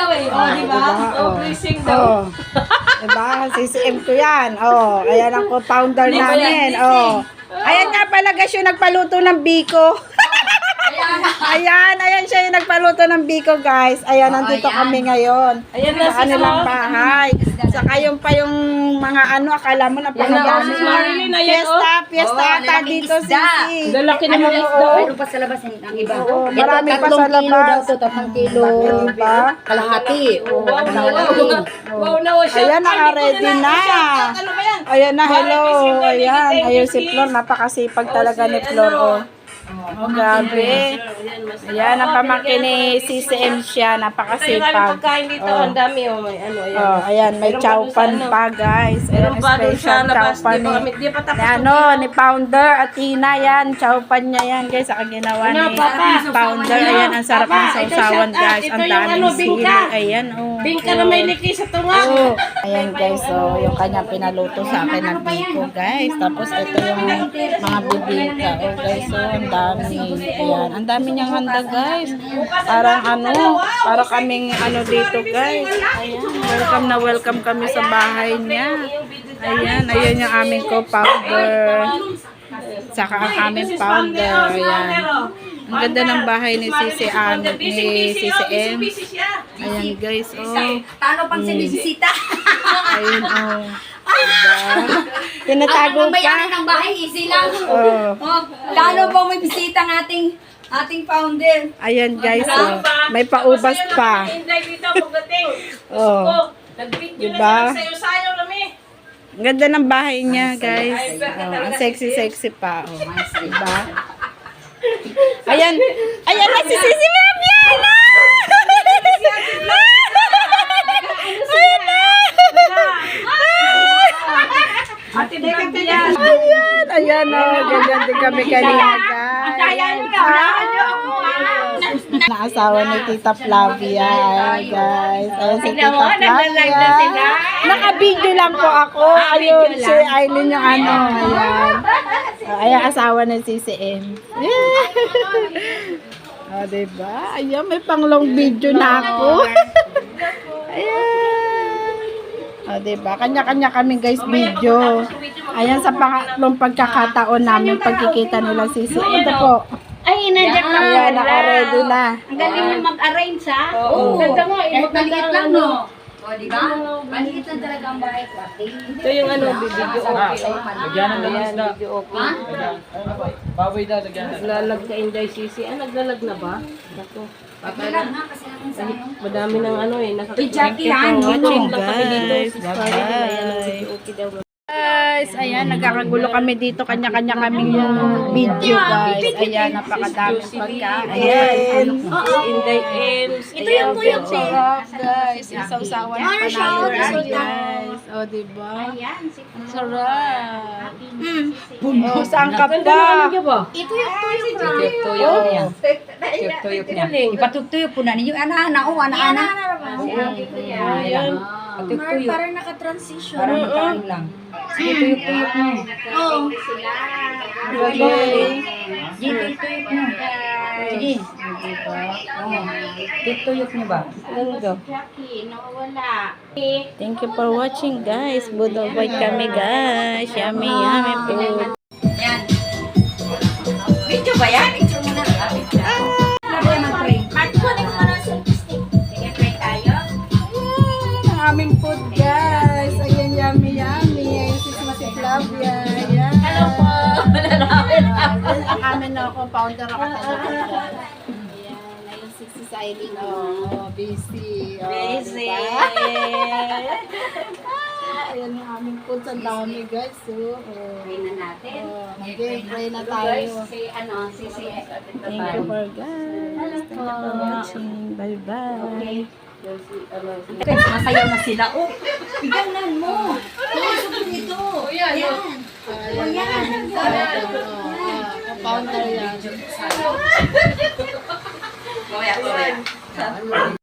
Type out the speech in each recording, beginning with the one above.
daw eh. Oh, di ba? Oh, blessing Oh. diba? CCM ko yan. Oh, ayan ang co-founder namin. Oh. Ayan nga pala guys yung nagpaluto ng biko. Ayan, ayan siya yung nagpaluto ng biko guys. Ayan, nandito kami ngayon. Ayan na Sa si kanilang Mom. bahay. Saka yung pa yung mga ano, akala mo na Yan na, panagamit. si Marilyn, ayan, Fiesta, fiesta Oh, ata dito, sisi. Lalaki Ano na isda. isda? Mayroon pa sa labas ang iba. Ito, marami pa tatlong sa kilo labas. daw to, tatlong kilo. Kalahati. Oh, Wow, ano wow, kalahati. wow na, wow. Shout Ayan, naka-ready na. Ano ba yan? Ayan na, hello. Ayan, ayun si. Flor. Napakasipag Oh, talaga ni Flor. ano? Oh. Oh, grabe. Ayan, ang Oh, pamangkin ni CCM siya. Ito yung aming Napakasipag. pagkain dito. Oh. Ang dami, oh. May ano, ayan. Oh, ayan, may Meron pa chow dun sa pan ano. pa, guys. Ayan, special chow labas. pan Di pa kami, ni, ni ano, ni Founder at Tina yan. Chow pan niya yan, guys. Ang ginawa Ano, ni Papa? Founder. Ano? Ayan, ang sarap ng sausawan, guys. Ito Ang ano, daming sili. Ayan, oh. Bingka na may liki sa tunga. Oo. Ayan guys, so yung kanya pinaluto sa akin ng biko guys. Tapos ito yung mga bibingka. Oh guys, so ang dami. Ayan, ang dami niyang handa guys. Parang ano, para kaming ano dito guys. Ayan, welcome na welcome kami sa bahay niya. Ayan, ayan yung aming co-founder. Saka ang aming founder. Ayan. Ang ganda ng bahay ni Sisi An, ni Sisi M. Ayan guys, oh. Talo pang sinisita. Ayun, oh. Diba? Tinatago Ang mayari pa. ng bahay, easy lang. Oh. Oh, lalo pang may bisita ng ating ating founder. Ayan guys, oh. May paubas pa. Hindi dito pagdating. Oh. Oh, nag-video Diba? na sayo-sayo kami. Ang ganda ng bahay niya, guys. Oh, ang sexy-sexy pa. Oh, diba? Ayan. Ayan na si Sisi Fabiana! Ayan na! Ate Fabian. Ayan, ayan oh, ganyan din kami kanina, guys. Naasawa ni Tita Flavia, ayan, guys. Ayan si Tita Flavia. Naka-video lang po ako. Ayun, si Aileen yung ano, ayan. Ayan, asawa ni CCM. Oh, diba? Ayan, may panglong video na ako. Ayan. O, diba? Kanya-kanya kami guys video. Ayan sa pangatlong pagkakataon namin pagkikita nila si si Ito po. Ay, nandiyan ka Ayan, naka-ready na. Ang galing mo mag-arrange, ha? Oo. Ganda nga eh. Kahit maliit lang, no? O, di ba? Maliit lang talaga ang bahay ko. Ito yung ano, video okay. Lagyan ng Ayan, isda. video okay. Baboy daw, lagyan na. Naglalag ka Inday Sisi. Ah, naglalag na ba? Ako. Wala na, kasi naman sa ano. Madami ng ano eh. Ito, yan, watching lang kami dito. Bye-bye. video okay daw. Guys, ayan, nagkakagulo kami dito. Kanya-kanya kaming video, guys. Ayan, napakadaming pagkain. Inday Ems. Ito yung tuyok Ang sarap, guys. Isaw-sawan ng panalo, guys. O, diba? Ayan, si Ang sarap. Oh, saan ka Ganda pa? naman niya ba? Ito yung tuyok na. Tuyok niya. Tuyok Tuyok niya. Ipatutuyok po na ninyo. Ana-ana, o, ana-ana. Ayan. Patutuyok. Parang naka-transition. Parang magkain lang. Tuyok-tuyok mo. Oo. Sige, tuyok-tuyok mo. Sige. Tuyok niyo ba? Nawawala. Thank you for watching, guys. Budol boy kami, guys. Yummy, yummy food. Yan. Sis Aileen. Oh, busy. Oh, Busy. diba? Ah, Ayan ang aming food. Ang dami, guys. Oh, oh. Try na natin. Oh, mag-pray na tayo. Si, ano, si, si, Thank you for guys. Thank you for watching. Bye-bye. Okay, sumasayaw na sila. Oh, iganan mo. Tusok dito. Yan. Ayan ang aming founder. Oh, ah, founder yan. Mamaya, mamaya.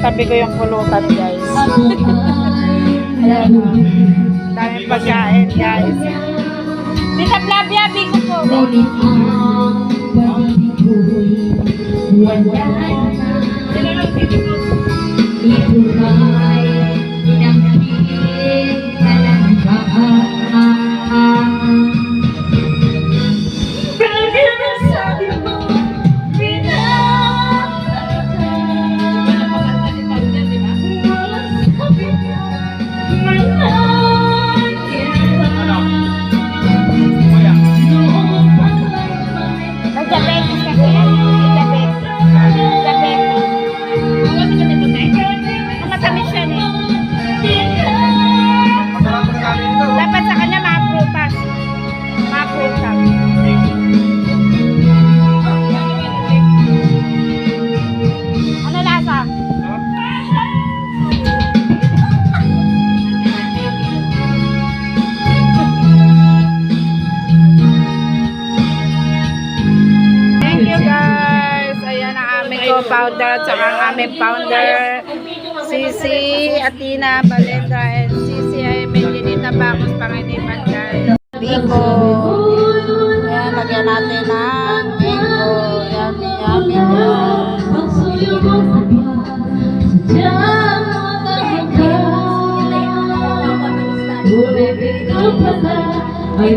katabi ko yung pulutan guys. Ayan o. Daming pagkain guys. Tita Flavia, bigo po. Sila lang dito. Ito ka. powder at saka ang aming founder Sisi Atina Balendra and Sisi ay Melinita Bacos Panginipan Biko yan lagyan natin ng Biko yummy yummy Ay,